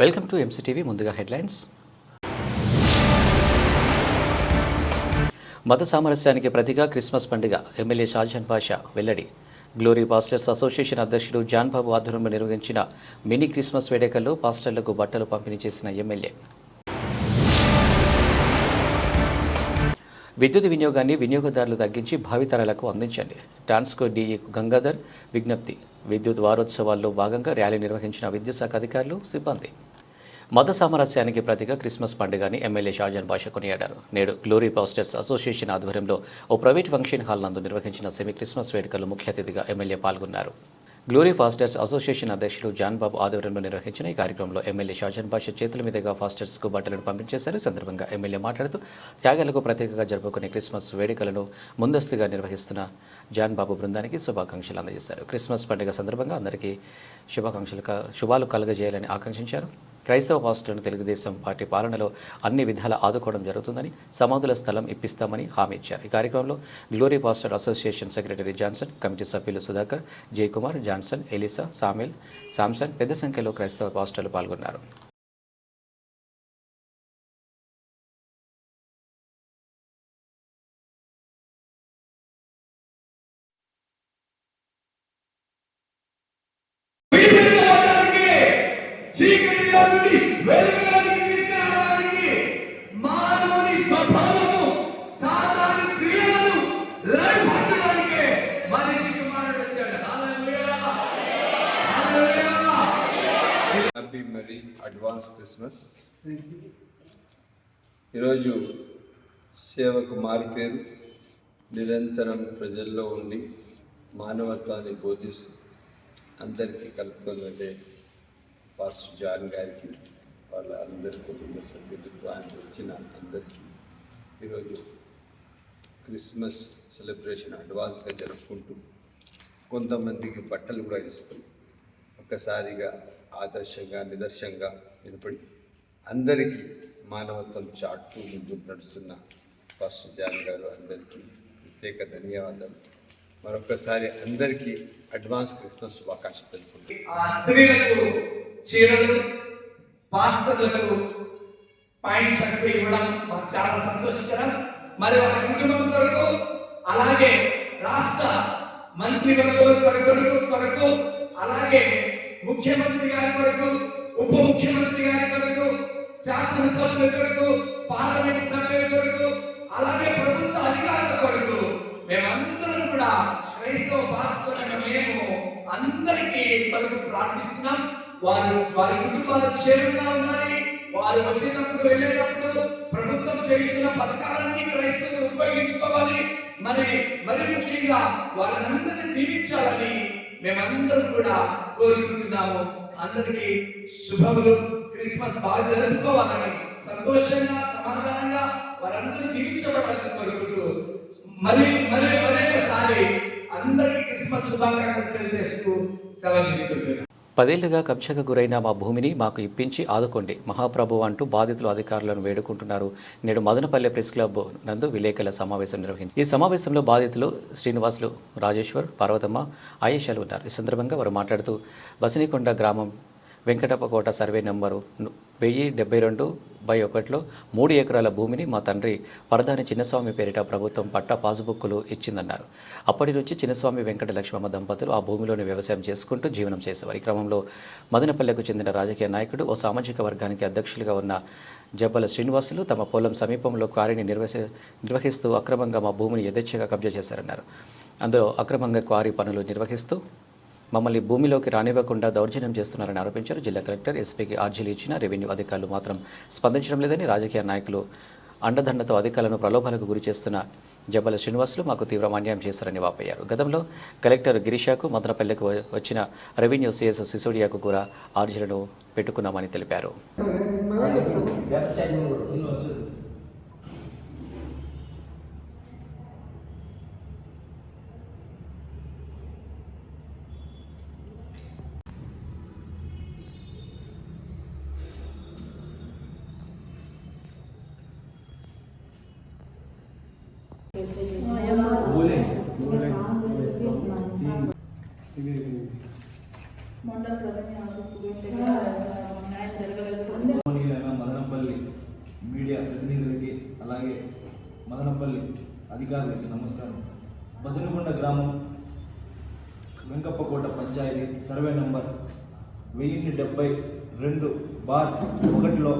Welcome to MCTV ముందుగా headlines. మత సామరస్యానికి ప్రతిగా క్రిస్మస్ పండుగ ఎమ్మెల్యే షాజహాన్ పాషా వెల్లడి. గ్లోరీ పాస్టర్స్ అసోసియేషన్ అధ్యక్షుడు జాన్బాబు ఆధ్వర్యంలో నిర్వహించిన మినీ క్రిస్మస్ వేడుకల్లో పాస్టర్లకు బట్టలు పంపిణీ చేసిన ఎమ్మెల్యే. విద్యుత్ వినియోగాన్ని వినియోగదారులు తగ్గించి భావితరాలకు అందించండి. ట్రాన్స్కో డిఈ గంగాధర్ విజ్ఞప్తి. విద్యుత్ వారోత్సవాల్లో భాగంగా ర్యాలీ నిర్వహించిన విద్యుత్ శాఖ అధికారులు సిబ్బంది. మత సామరస్యానికి ప్రతిగా క్రిస్మస్ పండుగని ఎమ్మెల్యే షాజాన్ బాషా కొనియాడారు. నేడు గ్లోరీ పాస్టర్స్ అసోసియేషన్ ఆధ్వర్యంలో ఓ ప్రైవేట్ ఫంక్షన్ హాల్ నందు నిర్వహించిన సెమీ క్రిస్మస్ వేడుకల్లో ముఖ్య అతిథిగా ఎమ్మెల్యే పాల్గొన్నారు. గ్లోరీ ఫాస్టర్స్ అసోసియేషన్ అధ్యక్షులు జాన్ బాబు ఆధ్వర్యంలో నిర్వహించిన ఈ కార్యక్రమంలో ఎమ్మెల్యే షాజాన్ బాషా చేతుల మీదుగా ఫాస్టర్స్కు బట్టలను పంపించేశారు. సందర్భంగా ఎమ్మెల్యే మాట్లాడుతూ త్యాగాలకు ప్రత్యేకంగా జరుపుకునే క్రిస్మస్ వేడుకలను ముందస్తుగా నిర్వహిస్తున్న జాన్ బాబు బృందానికి శుభాకాంక్షలు అందజేశారు. క్రిస్మస్ పండుగ సందర్భంగా అందరికీ శుభాకాంక్షలు క- శుభాలు కలగజేయాలని ఆకాంక్షించారు. క్రైస్తవ పాస్టర్లను తెలుగుదేశం పార్టీ పాలనలో అన్ని విధాల ఆదుకోవడం జరుగుతుందని సమాధుల స్థలం ఇప్పిస్తామని హామీ ఇచ్చారు. ఈ కార్యక్రమంలో Glory pastor association secretary Johnson committee సభ్యులు సుధాకర్ జయకుమార్ జాన్సన్ ఎలిసా సామిల్ శాంసన్ పెద్ద సంఖ్యలో క్రైస్తవ పాస్టర్లు పాల్గొన్నారు. ఈరోజు సేవకు మారు పేరు నిరంతరం ప్రజల్లో ఉండి మానవత్వాన్ని బోధిస్తూ అందరికీ కలుపుకొని వెళ్ళే పాస్టర్ జాన్ గారికి వాళ్ళ అందరి కుటుంబ సభ్యులకు ఆయన వచ్చిన అందరికీ ఈరోజు క్రిస్మస్ సెలబ్రేషన్ అడ్వాన్స్గా జరుపుకుంటూ కొంతమందికి బట్టలు కూడా ఇస్తాం ఒక్కసారిగా ఆదర్శంగా నిదర్శంగా నిలబడి అందరికీ మానవత్వం చాటుతూ ముందుకు నడుస్తున్న పాస్టర్ జాన్ గారు అందరికీ ప్రత్యేక ధన్యవాదాలు. మరొకసారి అందరికీ అడ్వాన్స్ క్రిస్మస్ శుభాకాంక్షలు తెలుపుకుంటున్నాను. ఆ స్త్రీలకు చీరలు పాస్టర్లకు పాయింట్ షర్ట్లు ఇవ్వడం మాకు చాలా సంతోషకరం. మరి వారి కుటుంబం కొరకు అలాగే రాష్ట్ర మంత్రి కొరకు కొరకు అలాగే ముఖ్యమంత్రి గారి కొరకు ఉప ముఖ్యమంత్రి గారి కొరకు శాసనసభ్యుల కొరకు పార్లమెంట్ సభ్యుల కొరకు అలాగే ప్రభుత్వ అధికారుల కొరకు మేమందరం కూడా క్రైస్తవ భాష మేము అందరికీ కొరకు ప్రార్థిస్తున్నాం. వారు వారి కుటుంబాలు క్షేమంగా ఉండాలి వారు వచ్చేటప్పుడు వెళ్ళేటప్పుడు ప్రభుత్వం చేయించిన పథకాలన్నీ క్రైస్తవులు ఉపయోగించుకోవాలి. మరి మరి ముఖ్యంగా వారందరినీ దీవించాలని మేమందరం కూడా కోరుకుంటున్నాము. అందరికీ శుభములు. క్రిస్మస్ బాగా జరుపుకోవాలని సంతోషంగా సమాధానంగా వారందరూ జీవించబడాలని కోరుకుంటూ మరి మరి మరొకసారి అందరికీ క్రిస్మస్ శుభాకాంక్షలు తెలియజేస్తూ సెలవిస్తున్నాను పదేళ్ళుగా కబ్జకు గురైన మా భూమిని మాకు ఇప్పించి ఆదుకోండి. మహాప్రభు అంటూ బాధితులు అధికారులను వేడుకుంటున్నారు. నేడు మదనపల్లె ప్రెస్ క్లబ్ నందు విలేకరుల సమావేశం నిర్వహించింది ఈ సమావేశంలో బాధితులు శ్రీనివాసులు రాజేశ్వర్ పార్వతమ్మ ఆయేషాలు ఉన్నారు. ఈ సందర్భంగా వారు మాట్లాడుతూ బసినికొండ గ్రామం వెంకటప్పకోట సర్వే నెంబరు వెయ్యి డెబ్బై రెండు బై ఒకటిలో మూడు ఎకరాల భూమిని మా తండ్రి పరదాని చిన్నస్వామి పేరిట ప్రభుత్వం పట్టా పాస్బుక్లు ఇచ్చిందన్నారు. అప్పటి నుంచి చిన్నస్వామి వెంకట లక్ష్మమ్మ దంపతులు ఆ భూమిలోని వ్యవసాయం చేసుకుంటూ జీవనం చేసేవారు. ఈ క్రమంలో మదనపల్లెకు చెందిన రాజకీయ నాయకుడు ఓ సామాజిక వర్గానికి అధ్యక్షులుగా ఉన్న జబ్బల శ్రీనివాసులు తమ పొలం సమీపంలో క్వారీని నిర్వహి నిర్వహిస్తూ అక్రమంగా మా భూమిని యథేచ్ఛగా కబ్జా చేశారన్నారు. అందులో అక్రమంగా క్వారీ పనులు నిర్వహిస్తూ మమ్మల్ని భూమిలోకి రానివ్వకుండా దౌర్జన్యం చేస్తున్నారని ఆరోపించారు. జిల్లా కలెక్టర్ ఎస్పీకి ఆర్జీలు ఇచ్చిన రెవెన్యూ అధికారులు మాత్రం స్పందించడం లేదని రాజకీయ నాయకులు అండదండతో అధికారులను ప్రలోభాలకు గురి చేస్తున్న జబ్బల శ్రీనివాసులు మాకు తీవ్ర అన్యాయం చేశారని వాపోయారు. గతంలో కలెక్టర్ గిరీషాకు మదనపల్లెకు వచ్చిన రెవెన్యూ సీఎస్ సిసోడియాకు కూడా ఆర్జీలను పెట్టుకున్నామని తెలిపారు మండల్ రెవెన్యూ ఆఫీస్ స్టూడెంట్ దగ్గర మొన్న న్యాయం జరగలేదు గౌరవనీయులైన మదనపల్లి మీడియా ప్రతినిధులకి అలాగే మదనపల్లి అధికారులకి నమస్కారం బసనగుండ గ్రామం వెంకప్పకోట పంచాయతీ సర్వే నంబర్ వెయ్యిన్ని డెబ్బై రెండు బార్ ఒకటిలో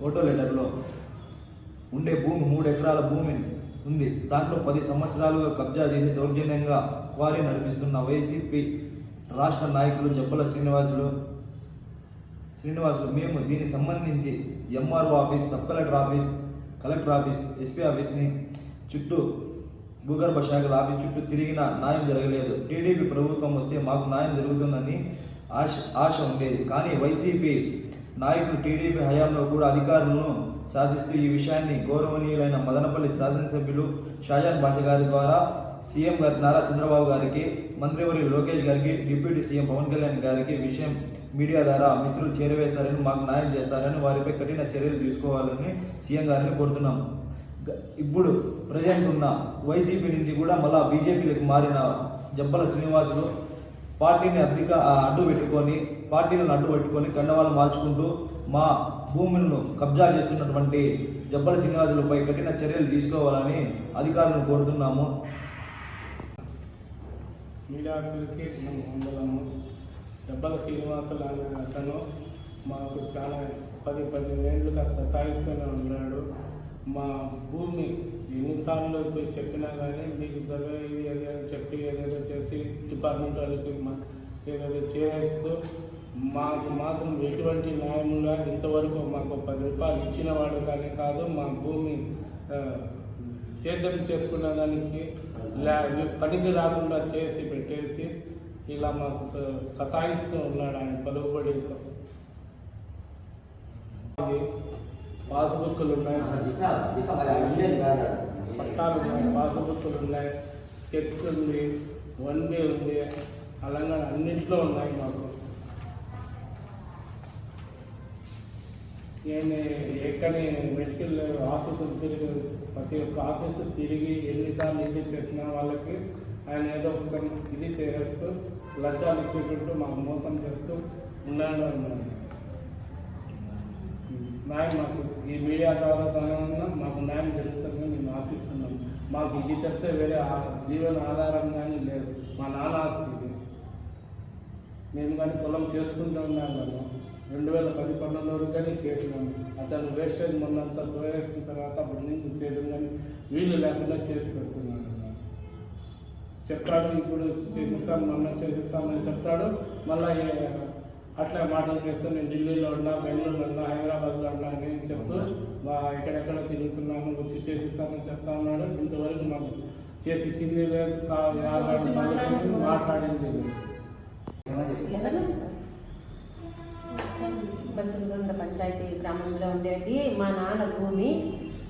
ఫోటో లెటర్లో ఉండే భూమి మూడు ఎకరాల భూమి ఉంది. దాంట్లో పది సంవత్సరాలుగా కబ్జా చేసి దౌర్జన్యంగా క్వారీ నడిపిస్తున్న వైసీపీ రాష్ట్ర నాయకులు జబ్బల శ్రీనివాసులు శ్రీనివాసులు మేము దీనికి సంబంధించి MRO office sub collector office collector office SP ఆఫీస్ని చుట్టూ భూగర్భ శాఖల ఆఫీస్ చుట్టూ తిరిగినా న్యాయం జరగలేదు. టీడీపీ ప్రభుత్వం వస్తే మాకు న్యాయం జరుగుతుందని ఆశ ఆశ ఉండేది. కానీ వైసీపీ నాయకులు టీడీపీ హయాంలో కూడా అధికారులను శాసిస్తూ ఈ విషయాన్ని గౌరవనీయులైన మదనపల్లి శాసనసభ్యులు షాజాన్ భాష గారి ద్వారా సీఎం గారి నారా చంద్రబాబు గారికి మంత్రివర్య లోకేష్ గారికి డిప్యూటీ సీఎం పవన్ కళ్యాణ్ గారికి విషయం మీడియా ద్వారా మిత్రులు చేరవేస్తారని మాకు న్యాయం చేస్తారని వారిపై కఠిన చర్యలు తీసుకోవాలని సీఎం గారిని కోరుతున్నాం. ఇప్పుడు ప్రజెంట్ ఉన్న వైసీపీ నుంచి కూడా మళ్ళా బీజేపీలకు మారిన జబ్బల శ్రీనివాసులు పార్టీని అధిక అడ్డు పెట్టుకొని పార్టీలను అడ్డు పెట్టుకొని కండవాలు మార్చుకుంటూ మా భూములను కబ్జా చేస్తున్నటువంటి జబ్బల శ్రీనివాసులపై కఠిన చర్యలు తీసుకోవాలని అధికారులను కోరుతున్నాము. మీడియాకి మనం వందలము. జబ్బల శ్రీనివాసులు అనే అతను మాకు చాలా పది పదిహేనులుగా సతాయిస్తూనే ఉన్నాడు. మా భూమి ఎన్నిసార్లు పోయి చెప్పినా కానీ మీకు సర్వే ఇది అది అని చెప్పి ఏదేదో చేసి డిపార్ట్మెంట్ వాళ్ళకి మా ఏదేదో చేస్తూ మాకు మాత్రం ఎటువంటి న్యాయంగా ఇంతవరకు మాకు పది రూపాయలు ఇచ్చిన వాడు కానీ కాదు మా భూమి సేద్యం చేసుకున్న దానికి పనికి రాకుండా చేసి పెట్టేసి ఇలా మాకు స- సతాయిస్తూ ఉన్నాడు ఆయన పలుకుబడితో పాస్బుక్లు ఉన్నాయి పట్టాలు ఉన్నాయి పాస్బుక్లు ఉన్నాయి స్కెచ్ ఉంది వన్ డే ఉంది అలాగే అన్నింటిలో ఉన్నాయి మాకు. నేను ఎక్కడి మెడికల్ ఆఫీసులు తిరిగి ప్రతి ఒక్క ఆఫీసు తిరిగి ఎన్నిసార్లు ఇది చేసినా వాళ్ళకి ఆయన ఏదో ఒక సం- ఇది చేస్తూ లంచాలు ఇచ్చేటట్టు మాకు మోసం చేస్తూ ఉన్నాడు అన్నాడు న్యాయం మాకు ఈ మీడియా ద్వారా మాకు న్యాయం జరుగుతుందని మేము ఆశిస్తున్నాం. మాకు ఇది చెప్తే వేరే ఆ- జీవన ఆధారం కానీ లేదు. మా నాన్న ఆస్తి మేము కానీ పొలం చేసుకుంటూ ఉన్నాం కదా రెండు వేల పది పన్నెండు వరకు కానీ చేసినాము అతను వేస్టేజ్ మొన్నంతా తోయేసిన తర్వాత అప్పటి నుంచి సేద్యం కానీ వీలు లేకుండా చేసి పెడుతున్నాడు చెప్తాడు ఇప్పుడు చేసిస్తాను మొన్న చేసిస్తామని చెప్తాడు. మళ్ళీ అట్లా మాటలు చేస్తూ నేను ఢిల్లీలో ఉన్నా బెంగళూరులో ఉన్నా హైదరాబాద్లో ఉన్నా అని చెప్తూ మా ఎక్కడెక్కడ తిరుగుతున్నాము వచ్చి చేసిస్తామని చెప్తా ఉన్నాడు. ఇంతవరకు మాకు చేసి ఇచ్చింది లేదు మాట్లాడింది లేదు. పంచాయతీ గ్రామంలో ఉండేటి మా నాన్న భూమి.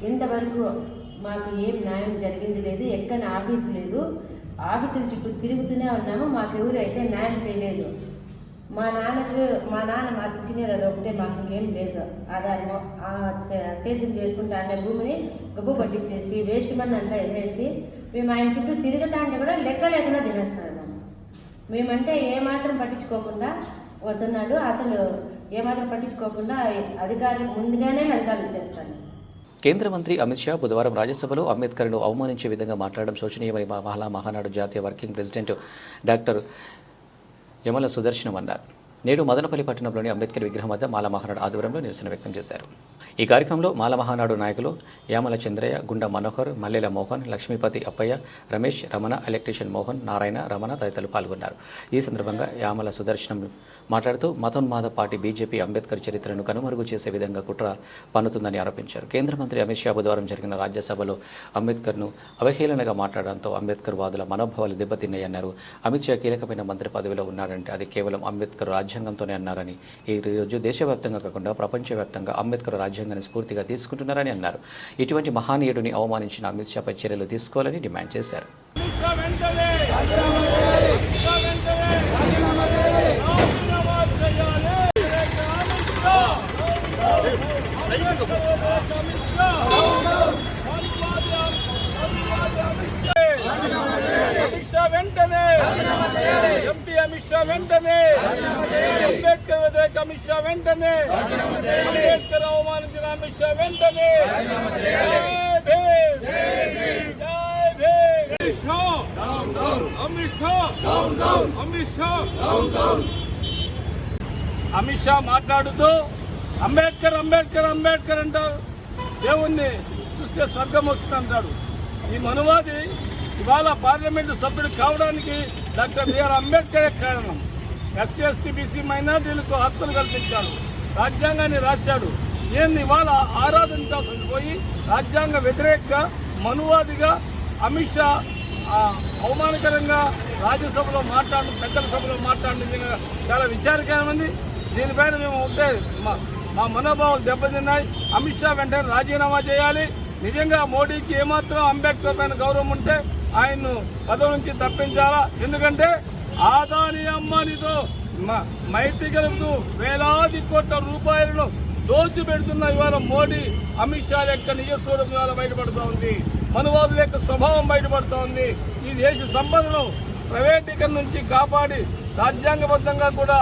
ఇంతవరకు మాకు ఏం న్యాయం జరిగింది లేదు ఎక్కడ ఆఫీస్ లేదు. ఆఫీసుల చుట్టూ తిరుగుతూనే ఉన్నాము మాకు ఎవరు అయితే న్యాయం చేయలేదు. మా నాన్నకు మా నాన్న మాకు ఇచ్చినది అది ఒకటే మాకు ఇంకేం లేదు. ఆధారము ఆ సేద్యం చేసుకుంటా అనే భూమిని గబ్బు పట్టించేసి వేస్ట్ మని అంతా వేసేసి మేము ఆయన చుట్టూ తిరుగుతా అంటే కూడా లెక్క లేకుండా తినేస్తున్నాడు. మేమంటే ఏమాత్రం పట్టించుకోకుండా వస్తున్నాడు అసలు ఏమాత్రం పట్టించుకోకుండా అధికారులు ముందుగానే లంచాలు ఇచ్చేస్తాను కేంద్ర మంత్రి అమిత్ షా బుధవారం రాజ్యసభలో అంబేద్కర్ను అవమానించే విధంగా మాట్లాడడం శోచనీయమని మహిళా మహానాడు జాతీయ working president doctor Yamala Sudarshanam అన్నారు నేడు మదనపల్లి పట్టణంలోని అంబేద్కర్ విగ్రహం వద్ద మాల మహానాడు ఆధ్వర్యంలో నిరసన వ్యక్తం చేశారు. ఈ కార్యక్రమంలో మాల మహానాడు నాయకులు యామల చంద్రయ్య గుండ మనోహర్ మల్లెల మోహన్ లక్ష్మీపతి అప్పయ్య రమేష్ రమణ ఎలక్ట్రీషియన్ మోహన్ నారాయణ రమణ తదితరులు పాల్గొన్నారు. ఈ సందర్భంగా యామల సుదర్శనం మాట్లాడుతూ మతోన్మాద పార్టీ బీజేపీ అంబేద్కర్ చరిత్రను కనుమరుగు చేసే విధంగా కుట్ర పన్నుతుందని ఆరోపించారు. కేంద్ర మంత్రి అమిత్ షా బుధవారం జరిగిన రాజ్యసభలో అంబేద్కర్ను అవహేళనగా మాట్లాడడంతో అంబేద్కర్ వాదుల మనోభావాలు దెబ్బతిన్నాయన్నారు. అమిత్ షా కీలకమైన మంత్రి పదవిలో ఉన్నాడంటే అది కేవలం అంబేద్కర్ రాజ్యాంగంతోనే అన్నారని. ఈ రోజు దేశవ్యాప్తంగా కాకుండా ప్రపంచవ్యాప్తంగా అంబేద్కర్ రాజ్యాంగాన్ని స్ఫూర్తిగా తీసుకుంటున్నారని అన్నారు. ఇటువంటి మహానీయుడిని అవమానించిన అమిత్ షాపై చర్యలు తీసుకోవాలని డిమాండ్ చేశారు. వెంటనే! ఎంపీ అమిత్ షా వెంటనే! అమిత్ షా వెంటనే అంబేద్కర్ అవమానించిన అమిత్ షా వెంటనే అమిత్ షా అమిత్ షా అమిత్ షా మాట్లాడుతూ అంబేద్కర్ అంబేద్కర్ అంబేద్కర్ అంటారు. దేవుణ్ణి చూస్తే స్వర్గం వస్తుంది అంటాడు. ఈ మనువాది ఇవాళ పార్లమెంటు సభ్యుడు కావడానికి డాక్టర్ బిఆర్ అంబేద్కరే కారణం. ఎస్సీ ఎస్టీ బీసీ మైనార్టీలకు హక్కులు కల్పించాడు. రాజ్యాంగాన్ని రాశాడు. నేను ఇవాళ ఆరాధించాల్సి పోయి రాజ్యాంగ వ్యతిరేకంగా మనువాదిగా అమిత్ షా అవమానకరంగా రాజ్యసభలో మాట్లాడు పెద్దల సభలో మాట్లాడడం చాలా విచారకరమైంది. దీనిపైన మేము ఉంటే మా మా మనోభావాలు దెబ్బతిన్నాయి. అమిత్ షా వెంటనే రాజీనామా చేయాలి. నిజంగా మోడీకి ఏమాత్రం అంబేద్కర్ పైన గౌరవం ఉంటే ఆయన్ను పదవి నుంచి తప్పించాలా? ఎందుకంటే ఆదాని అమ్మానితో మ- మైత్రి కలుపుతూ వేలాది కోట్ల రూపాయలను దోచిపెడుతున్న ఇవాళ మోడీ అమిత్ షా యొక్క నిజ ఇవాళ బయటపడుతూ ఉంది. మనువాదుల యొక్క స్వభావం బయటపడుతూ ఉంది. ఈ దేశ సంపదను ప్రైవేటీకరణ నుంచి కాపాడి రాజ్యాంగబద్ధంగా కూడా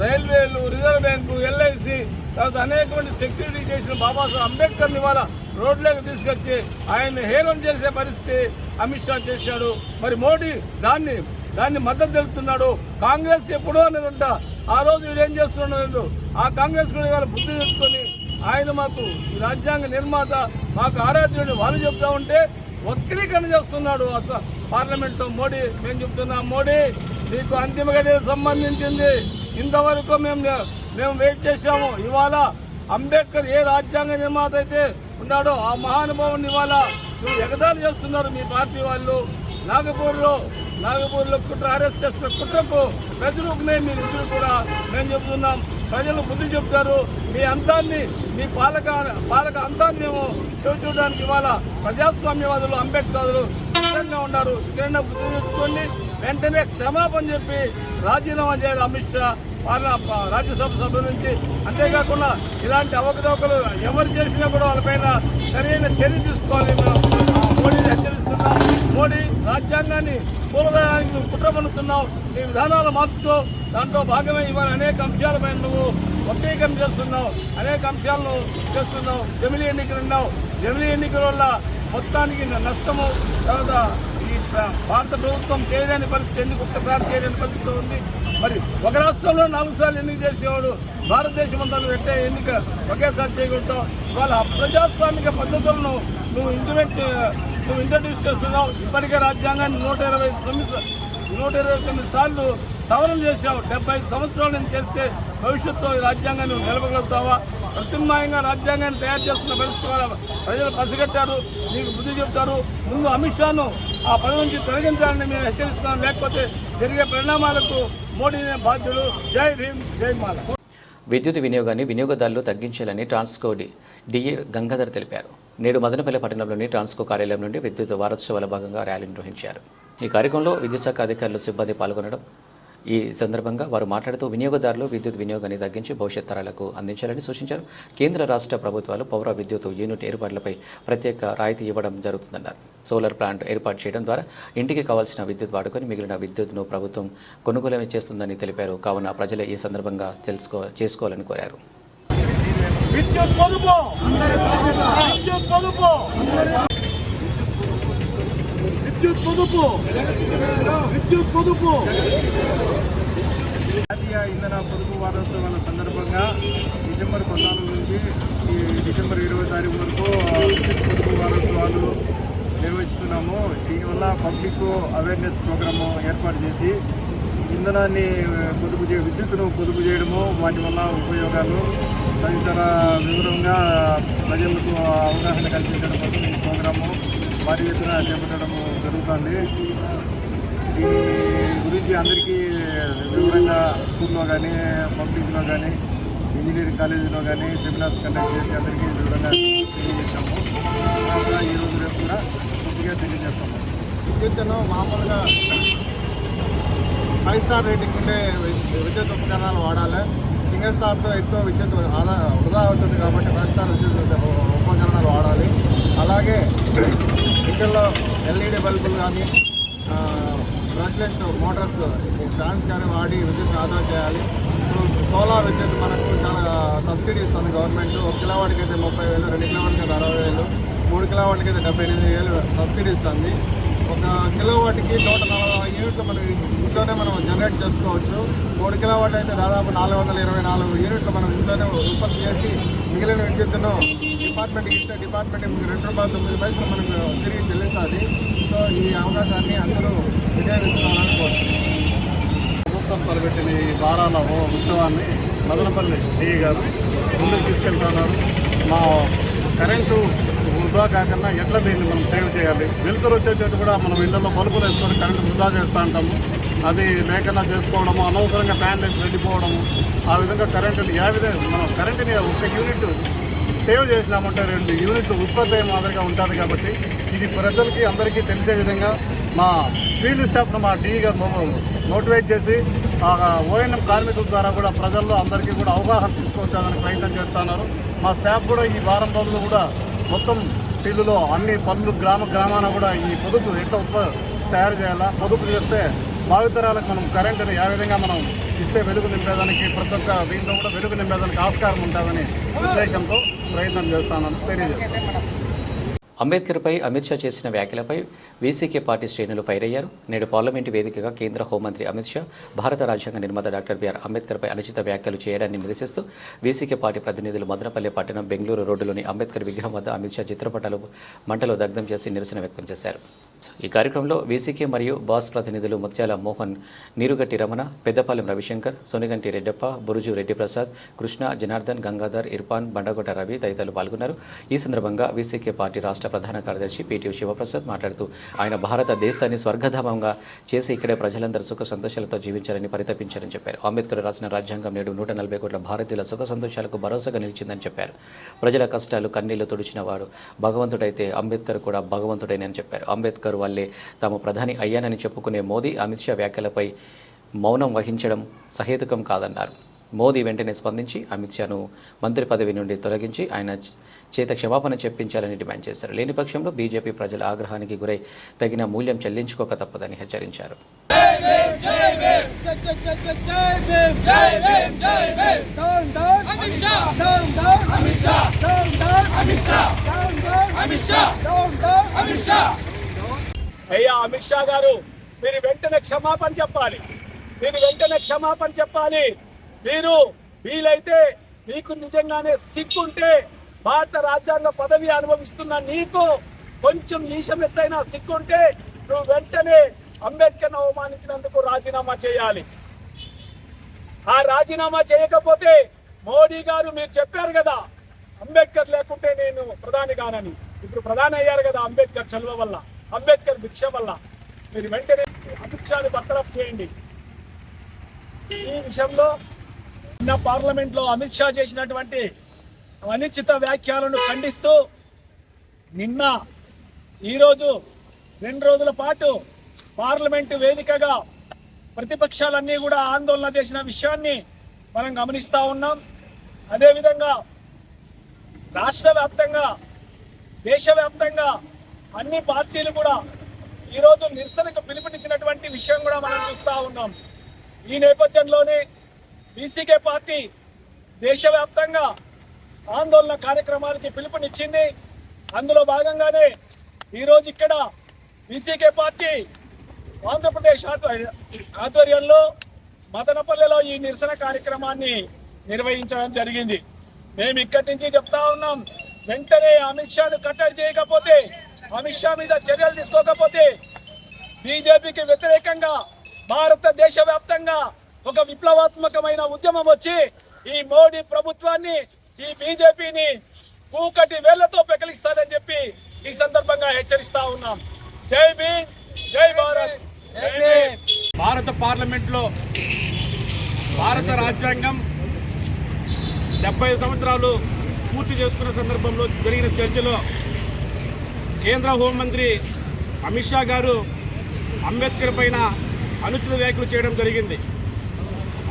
రైల్వేలు రిజర్వ్ బ్యాంకు ఎల్ఐసి తర్వాత అనేకమంది సెక్యూరిటీ చేసిన బాబాసాహెబ్ అంబేద్కర్ ఇవాళ రోడ్లోకి తీసుకొచ్చి ఆయన్ని హేళన చేసే పరిస్థితి అమిత్ షా చేశాడు. మరి మోడీ దాన్ని దాన్ని మద్దతు తెలుపుతున్నాడు. కాంగ్రెస్ ఎప్పుడో అనేదంట ఆ రోజు వీడు ఏం చేస్తున్నాడు ఆ కాంగ్రెస్ కూడా ఇవాళ బుద్ధి తెచ్చుకొని ఆయన మాకు ఈ రాజ్యాంగ నిర్మాత మాకు ఆరాధ్యుడు వాళ్ళు చెప్తా ఉంటే వక్రీకరణ చేస్తున్నాడు అసలు పార్లమెంట్లో మోడీ. మేము చెప్తున్నాం మోడీ మీకు అంతిమ గడియకు సంబంధించింది. ఇంతవరకు మేము మేము వెయిట్ చేశాము. ఇవాళ అంబేద్కర్ ఏ రాజ్యాంగ నిర్మాత అయితే ఉన్నాడో ఆ మహానుభావుని ఇవాళ నువ్వు ఎగదాలు చేస్తున్నారు మీ పార్టీ వాళ్ళు. నాగపూర్లో నాగపూర్లో కుట్ర అరెస్ట్ చేసిన కుట్రకు ప్రతిరూపమే మీరు ఇద్దరు కూడా. మేము చెబుతున్నాం ప్రజలు బుద్ధి చెప్తారు మీ అంతాన్ని మీ పాలక పాలక అంతాన్ని మేము చెవి చూడడానికి ఇవాళ ప్రజాస్వామ్యవాదులు అంబేద్కర్లు సిద్ధంగా ఉన్నారు. ఇక్కడైనా బుద్ధి తెచ్చుకోండి. వెంటనే క్షమాపణ చెప్పి రాజీనామా చేయాలి అమిత్ షా రాజ్యసభ సభ్యుల నుంచి. అంతేకాకుండా ఇలాంటి అవకతవకలు ఎవరు చేసినా కూడా వాళ్ళపైన సరైన చర్య తీసుకోవాలి మేము మోడీని హెచ్చరిస్తున్నాం. మోడీ రాజ్యాంగాన్ని కూలదడానికి నువ్వు కుట్రమనుతున్నావు నీ విధానాలు మార్చుకో. దాంట్లో భాగమే ఇవాళ అనేక అంశాలపైన నువ్వు వక్రీకరణ చేస్తున్నావు అనేక అంశాలను చేస్తున్నావు. జమిలీ ఎన్నికలు ఉన్నావు. జమిలీ ఎన్నికల వల్ల మొత్తానికి నష్టము తర్వాత ఈ భారత ప్రభుత్వం చేయలేని పరిస్థితి ఎందుకు? ఒక్కసారి చేయలేని పరిస్థితి ఉంది. మరి ఒక రాష్ట్రంలో నాలుగు సార్లు ఎన్నిక చేసేవాడు భారతదేశం అంతా నువ్వు ఎట్టే ఎన్నిక ఒకేసారి చేయగలుగుతావు? వాళ్ళ ప్రజాస్వామిక పద్ధతులను నువ్వు ఇంటిమేట్ నువ్వు ఇంట్రడ్యూస్ చేస్తున్నావు. ఇప్పటికే రాజ్యాంగాన్ని నూట ఇరవై తొమ్మిది నూట ఇరవై తొమ్మిది సార్లు సవరణ చేశావు. డెబ్బై సంవత్సరాలు నేను చేస్తే భవిష్యత్తులో ఈ రాజ్యాంగాన్ని నిలవగలుగుతావా ప్రత్యామ్నాయంగా రాజ్యాంగాన్ని తయారు చేస్తున్న పరిస్థితి ప్రజలు పసిగట్టారు నీకు బుద్ధి చెప్తారు ముందు అమిత్ షాను ఆ పని నుంచి తొలగించాలని మేము హెచ్చరిస్తున్నాం. లేకపోతే జరిగే పరిణామాలకు మోడీనే బాధ్యులు. జై భీమ్ జై మాల. విద్యుత్ వినియోగాన్ని వినియోగదారులు తగ్గించాలని ట్రాన్స్కో డి డిఏ గంగాధర్ తెలిపారు. నేడు మదనపల్లి పట్టణంలోని ట్రాన్స్కో కార్యాలయం నుండి విద్యుత్ వారోత్సవాల భాగంగా ర్యాలీ నిర్వహించారు. ఈ కార్యక్రమంలో విద్యుత్ శాఖ అధికారులు సిబ్బంది పాల్గొనడం ఈ సందర్భంగా వారు మాట్లాడుతూ వినియోగదారులు విద్యుత్ వినియోగాన్ని తగ్గించి భవిష్యత్ తరాలకు అందించాలని సూచించారు. కేంద్ర రాష్ట్ర ప్రభుత్వాలు పౌర విద్యుత్ యూనిట్ ఏర్పాట్లపై ప్రత్యేక రాయితీ ఇవ్వడం జరుగుతుందన్నారు. సోలార్ ప్లాంట్ ఏర్పాటు చేయడం ద్వారా ఇంటికి కావాల్సిన విద్యుత్ వాడుకొని మిగిలిన విద్యుత్ను ప్రభుత్వం కొనుగోలు చేస్తుందని తెలిపారు. కావున ప్రజలు ఈ సందర్భంగా తెలుసుకో చేసుకోవాలని కోరారు. విద్యుత్ పొదుపు! విద్యుత్ పొదుపు! విద్యుత్ పొదుపు! విద్యుత్ పొదుపు! జాతీయ ఇంధన పొదుపు వారోత్సవాల సందర్భంగా డిసెంబర్ పద్నాలుగు నుంచి ఈ డిసెంబర్ ఇరవై తారీఖు వరకు విద్యుత్ పొదుపు వారోత్సవాలు నిర్వహిస్తున్నాము. దీనివల్ల పబ్లిక్ అవేర్నెస్ ప్రోగ్రాము ఏర్పాటు చేసి ఇంధనాన్ని పొదుపు చే విద్యుత్తును పొదుపు చేయడము వాటి వల్ల ఉపయోగాలు తదితర వివరంగా ప్రజలకు అవగాహన కల్పించడం కోసం ఈ ప్రోగ్రాము భారీ ఎత్తున చేపట్టడం జరుగుతుంది. దీని గురించి అందరికీ వివరంగా స్కూల్లో కానీ పబ్లిక్లో కానీ ఇంజనీరింగ్ కాలేజీలో కానీ సెమినార్స్ కండక్ట్ చేసి అందరికీ వివరంగా తెలియజేస్తాము. తర్వాత ఈ రోజు రేపు కూడా కొద్దిగా తెలియజేస్తాము. విద్యుత్తును మామూలుగా ఫైవ్ స్టార్ రేటింగ్ ఉండే విద్యుత్ ఉపకరణాలు వాడాలి. సింగిల్ స్టార్తో ఎక్కువ విద్యుత్ ఆదా వృధా అవుతుంది కాబట్టి ఫైవ్ స్టార్ విద్యుత్ ఉపకరణాలు వాడాలి. అలాగే ఇంట్లో ఎల్ఈడి బల్బులు కానీ బ్రష్లెస్ మోటార్స్ ఫ్యాన్స్ కానీ వాడి విద్యుత్ ఆదా చేయాలి. ఇప్పుడు సోలార్ విద్యుత్ మనకు చాలా సబ్సిడీ ఇస్తుంది గవర్నమెంట్ ఒక కిలోవాట్కి అయితే ముప్పై వేలు రెండు కిలోవాట్కి అయితే అరవై వేలు మూడు కిలోవాట్కి అయితే డెబ్బై ఎనిమిది వేలు సబ్సిడీ ఇస్తుంది. ఒక కిలోవాట్కి నూట నలభై యూనిట్లు మనం ఇంట్లోనే మనం జనరేట్ చేసుకోవచ్చు. మూడు కిలోవాట్ అయితే దాదాపు నాలుగు వందల ఇరవై నాలుగు యూనిట్లు మనం ఇంట్లోనే ఉత్పత్తి చేసి మిగిలిన విద్యుత్తును డిపార్ట్మెంట్కి ఇస్తే డిపార్ట్మెంట్ రెండు రూపాయల తొమ్మిది పైసలు మనకు తిరిగి చెల్లిస్తుంది సో ఈ అవకాశాన్ని అందరూ వినియోగించుకోవాలని కోరుతున్నాను ప్రభుత్వం తరబెట్టిన ఈ బారాల ఓ ఉత్సవాన్ని మదనపల్లి డిఈ గారు ముందుకు తీసుకెళ్తున్నారు. మా కరెంటు వృధా కాకుండా ఎట్లా దీన్ని మనం సేవ్ చేయాలి. వెలుతురు వచ్చేటట్టు కూడా మనం ఇళ్ళలో బల్బులు వేసుకొని కరెంటు వృధా చేస్తూ ఉంటాము. అది లేకుండా చేసుకోవడము అనవసరంగా ఫ్యాన్ వేసి వెళ్ళిపోవడము. ఆ విధంగా కరెంటుని ఏ విధంగా మనం కరెంటుని ఒక యూనిట్ సేవ్ చేసినామంటే రెండు యూనిట్లు ఉత్పత్తి మాదిరిగా ఉంటుంది కాబట్టి ఇది ప్రజలకి అందరికీ తెలిసే విధంగా మా ఫీల్డ్ స్టాఫ్ను మా డీ గారు మోటివేట్ చేసి ఆ ఓఎన్ఎం కార్మికుల ద్వారా కూడా ప్రజల్లో అందరికీ కూడా అవగాహన తీసుకొచ్చాలని ప్రయత్నం చేస్తున్నారు. మా స్టాఫ్ కూడా ఈ వారం రోజులు కూడా మొత్తం ఫీల్డ్లో అన్ని పనులు గ్రామ గ్రామాన కూడా ఈ పొదుపు ఎట్లా ఉత్ప తయారు చేయాలా పొదుపు చేస్తే భావితరాలకు మనం కరెంటుని ఏ విధంగా మనం ఇస్తే వెలుగు నింపేదానికి ప్రతి ఒక్క దీంట్లో కూడా వెలుగు నింపేదానికి ఆస్కారం ఉంటుందని ఉద్దేశంతో ప్రయత్నం చేస్తానని తెలియజేస్తాను. అంబేద్కర్పై అమిత్ షా చేసిన వ్యాఖ్యలపై వీసీకే పార్టీ శ్రేణులు ఫైర్ అయ్యారు నేడు పార్లమెంటు వేదికగా కేంద్ర హోంమంత్రి అమిత్ షా భారత రాజ్యాంగ నిర్మాత డాక్టర్ బిఆర్ అంబేద్కర్పై అనుచిత వ్యాఖ్యలు చేయడాన్ని నిరసిస్తూ వీసీకే పార్టీ ప్రతినిధులు మదనపల్లి పట్టణం బెంగళూరు రోడ్డులోని అంబేద్కర్ విగ్రహం వద్ద అమిత్ షా చిత్రపటాలు మంటలో దగ్ధం చేసి నిరసన వ్యక్తం చేశారు. ఈ కార్యక్రమంలో వీసీకే మరియు బాస్ ప్రతినిధులు ముత్యాల మోహన్ నీరుగట్టి రమణ పెద్దపాలెం రవిశంకర్ సోనిగంటి రెడ్డప్ప బురుజు రెడ్డి ప్రసాద్ కృష్ణ జనార్దన్ గంగాధర్ ఇర్పాన్ బండగొట్ట రవి తదితరులు పాల్గొన్నారు. ఈ సందర్భంగా వీసీకే పార్టీ రాష్ట్ర ప్రధాన కార్యదర్శి పీటీ శివప్రసాద్ మాట్లాడుతూ ఆయన భారతదేశాన్ని స్వర్గధామంగా చేసి ఇక్కడే ప్రజలందరూ సుఖ సంతోషాలతో జీవించాలని పరితపించారని చెప్పారు. అంబేద్కర్ రాసిన రాజ్యాంగం నేడు నూట నలభై కోట్ల భారతీయుల సుఖ సంతోషాలకు భరోసాగా నిలిచిందని చెప్పారు. ప్రజల కష్టాలు కన్నీళ్ళు తుడిచిన వాడు భగవంతుడైతే అంబేద్కర్ కూడా భగవంతుడేనని చెప్పారు. అంబేద్కర్ వల్లే తాము ప్రధాని అయ్యానని చెప్పుకునే మోదీ అమిత్ షా వ్యాఖ్యలపై మౌనం వహించడం సహేతుకం కాదన్నారు మోదీ వెంటనే స్పందించి అమిత్ షాను మంత్రి పదవి నుండి తొలగించి ఆయన చేత క్షమాపణ చెప్పించాలని డిమాండ్ చేశారు లేని పక్షంలో బీజేపీ ప్రజల ఆగ్రహానికి గురై తగిన మూల్యం చెల్లించుకోక తప్పదని హెచ్చరించారు అయ్యా అమిత్ షా గారు మీరు వెంటనే క్షమాపణ చెప్పాలి. మీరు వెంటనే క్షమాపణ చెప్పాలి. మీరు వీలైతే మీకు నిజంగానే సిగ్గుంటే భారత రాజ్యాంగ పదవి అనుభవిస్తున్న నీకు కొంచెం ఈశం ఎత్తైనా సిగ్గుంటే నువ్వు వెంటనే అంబేద్కర్ను అవమానించినందుకు రాజీనామా చేయాలి. ఆ రాజీనామా చేయకపోతే మోడీ గారు మీరు చెప్పారు కదా అంబేద్కర్ లేకుంటే నేను ప్రధాని కానని ఇప్పుడు ప్రధాని అయ్యారు కదా అంబేద్కర్ చలువ వల్ల. అంబేద్కర్ భిక్ష వల్ల మీరు వెంటనే అమిత్ షాని బర్తరఫ్ చేయండి. ఈ విషయంలో నిన్న పార్లమెంట్లో అమిత్ షా చేసినటువంటి అనిశ్చిత వ్యాఖ్యలను ఖండిస్తూ నిన్న ఈరోజు రెండు రోజుల పాటు పార్లమెంటు వేదికగా ప్రతిపక్షాలన్నీ కూడా ఆందోళన చేసిన విషయాన్ని మనం గమనిస్తూ ఉన్నాం. అదేవిధంగా రాష్ట్ర వ్యాప్తంగా దేశవ్యాప్తంగా అన్ని పార్టీలు కూడా ఈరోజు నిరసనకు పిలుపునిచ్చినటువంటి విషయం కూడా మనం చూస్తూ ఉన్నాం. ఈ నేపథ్యంలోనే బీసీకే పార్టీ దేశవ్యాప్తంగా ఆందోళన కార్యక్రమానికి పిలుపునిచ్చింది. అందులో భాగంగానే ఈరోజు ఇక్కడ బీసీకే పార్టీ ఆంధ్రప్రదేశ్ ఆధ్వర్య- ఆధ్వర్యంలో మదనపల్లెలో ఈ నిరసన కార్యక్రమాన్ని నిర్వహించడం జరిగింది. మేము ఇక్కడి నుంచి చెప్తా ఉన్నాం వెంటనే అమిత్ షాను కట్టడి చేయకపోతే అమిత్ షా మీద చర్యలు తీసుకోకపోతే బీజేపీకి వ్యతిరేకంగా భారతదేశ వ్యాప్తంగా ఒక విప్లవాత్మకమైన ఉద్యమం వచ్చి ఈ మోడీ ప్రభుత్వాన్ని ఈ బీజేపీని కూకటి వేళ్ళతో పెకలిస్తాదని చెప్పి ఈ సందర్భంగా హెచ్చరిస్తా ఉన్నాం. జై భీమ్ జై భారత్. భారత పార్లమెంట్లో భారత రాజ్యాంగం డెబ్బై సంవత్సరాలు పూర్తి చేసుకున్న సందర్భంలో జరిగిన చర్చలో కేంద్ర హోంమంత్రి అమిత్ షా గారు అంబేద్కర్ పైన అనుచిత వ్యాఖ్యలు చేయడం జరిగింది.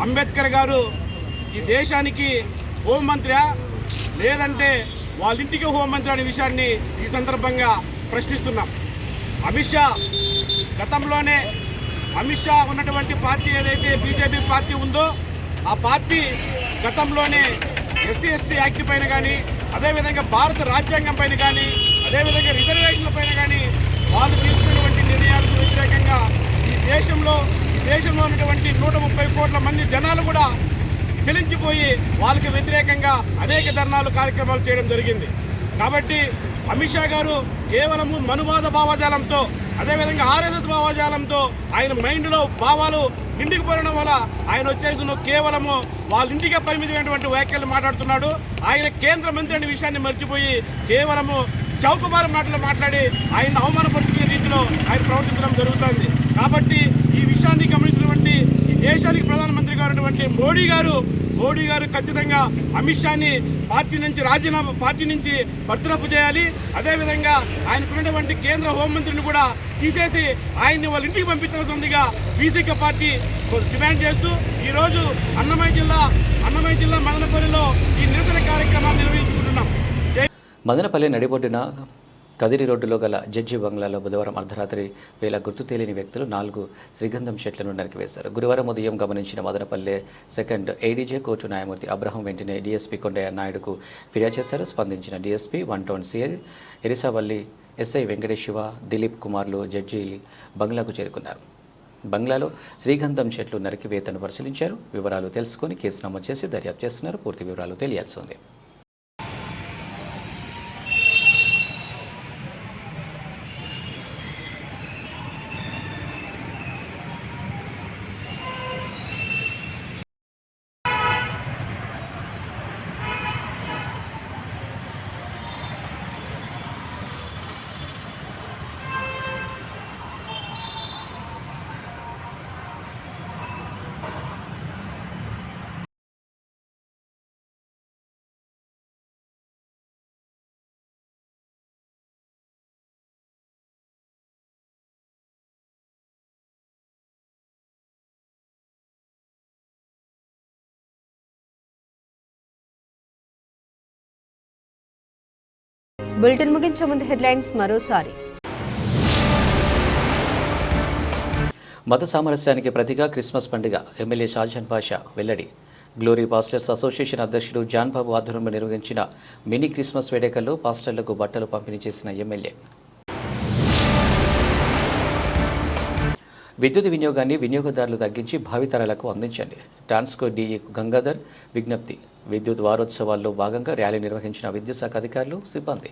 అంబేద్కర్ గారు ఈ దేశానికి హోంమంత్రి లేదంటే వాళ్ళ ఇంటికి హోంమంత్రి అనే విషయాన్ని ఈ సందర్భంగా ప్రశ్నిస్తున్నాం. అమిత్ షా గతంలోనే అమిత్ షా ఉన్నటువంటి పార్టీ ఏదైతే బీజేపీ పార్టీ ఉందో ఆ పార్టీ గతంలోనే ఎస్సీ ఎస్టీ యాక్ట్ పైన కానీ అదేవిధంగా భారత రాజ్యాంగం పైన కానీ అదేవిధంగా రిజర్వేషన్ల పైన కానీ వాళ్ళు తీసుకున్నటువంటి నిర్ణయాలకు వ్యతిరేకంగా ఈ దేశంలో ఈ దేశంలో ఉన్నటువంటి నూట ముప్పై కోట్ల మంది జనాలు కూడా చెలించిపోయి వాళ్ళకి వ్యతిరేకంగా అనేక ధర్నాలు కార్యక్రమాలు చేయడం జరిగింది. కాబట్టి అమిత్ షా గారు కేవలము మనువాద భావజాలంతో అదేవిధంగా ఆర్ఎస్ఎస్ భావజాలంతో ఆయన మైండ్లో భావాలు నిండికిపోవడం వల్ల ఆయన వచ్చేసిన కేవలము వాళ్ళ ఇంటికే పరిమితమైనటువంటి వ్యాఖ్యలు మాట్లాడుతున్నాడు. ఆయన కేంద్ర మంత్రి అనే విషయాన్ని మర్చిపోయి కేవలము చౌకబారు మాటలు మాట్లాడి ఆయన అవమానపరుచుకునే రీతిలో ఆయన ప్రవర్తించడం జరుగుతుంది. కాబట్టి ఈ విషయాన్ని గమనించినటువంటి ఈ దేశానికి ప్రధానమంత్రి గారు మోడీ గారు మోడీ గారు ఖచ్చితంగా అమిత్ షాని పార్టీ నుంచి రాజీనామా పార్టీ నుంచి బర్తరఫ్ చేయాలి. అదేవిధంగా ఆయనకున్నటువంటి కేంద్ర హోంమంత్రిని కూడా తీసేసి ఆయన్ని వాళ్ళ ఇంటికి పంపించాల్సిందిగా బీసీకే పార్టీ డిమాండ్ చేస్తూ ఈరోజు అన్నమయ్య జిల్లా అన్నమయ్య జిల్లా మదనపల్లిలో ఈ నిరసన కార్యక్రమాన్ని నిర్వహించారు మదనపల్లి నడిబొడ్డున కదిరి రోడ్డులో గల జడ్జి బంగ్లాలో బుధవారం అర్ధరాత్రి వేళ గుర్తు తెలియని వ్యక్తులు నాలుగు శ్రీగంధం చెట్లను నరికివేశారు. గురువారం ఉదయం గమనించిన మదనపల్లె సెకండ్ ఏడీజే కోర్టు న్యాయమూర్తి అబ్రహం వెంటనే డీఎస్పీ కొండయ్య నాయుడుకు ఫిర్యాదు చేశారు. స్పందించిన DSP one town CI Erisavalli SI Venkatesh Shiva Dilip కుమార్లు judge బంగ్లాకు చేరుకున్నారు. బంగ్లాలో శ్రీగంధం చెట్లు నరికివేతను పరిశీలించారు. వివరాలు తెలుసుకొని కేసు నమోదు చేసి దర్యాప్తు చేస్తున్నారు. పూర్తి వివరాలు తెలియాల్సి ఉంది. బులెటిన్ ముగించే ముందు హెడ్లైన్స్ మరోసారి. మత సామరస్యానికి ప్రతిగా క్రిస్మస్ పండుగ ఎమ్మెల్యే షాజహాన్ పాషా వెల్లడి. గ్లోరీ పాస్టర్స్ అసోసియేషన్ అధ్యక్షుడు జాన్ బాబు ఆధ్వర్యంలో నిర్వహించిన మినీ క్రిస్మస్ వేడుకల్లో పాస్టర్లకు బట్టలు పంపిణీ చేసిన ఎమ్మెల్యే. విద్యుత్ వినియోగాన్ని వినియోగదారులు తగ్గించి భావితరాలకు అందించండి. ట్రాన్స్కో డిఈ గంగాధర్ విజ్ఞప్తి. విద్యుత్ వారోత్సవాల్లో భాగంగా ర్యాలీ నిర్వహించిన విద్యుత్ శాఖ అధికారులు సిబ్బంది.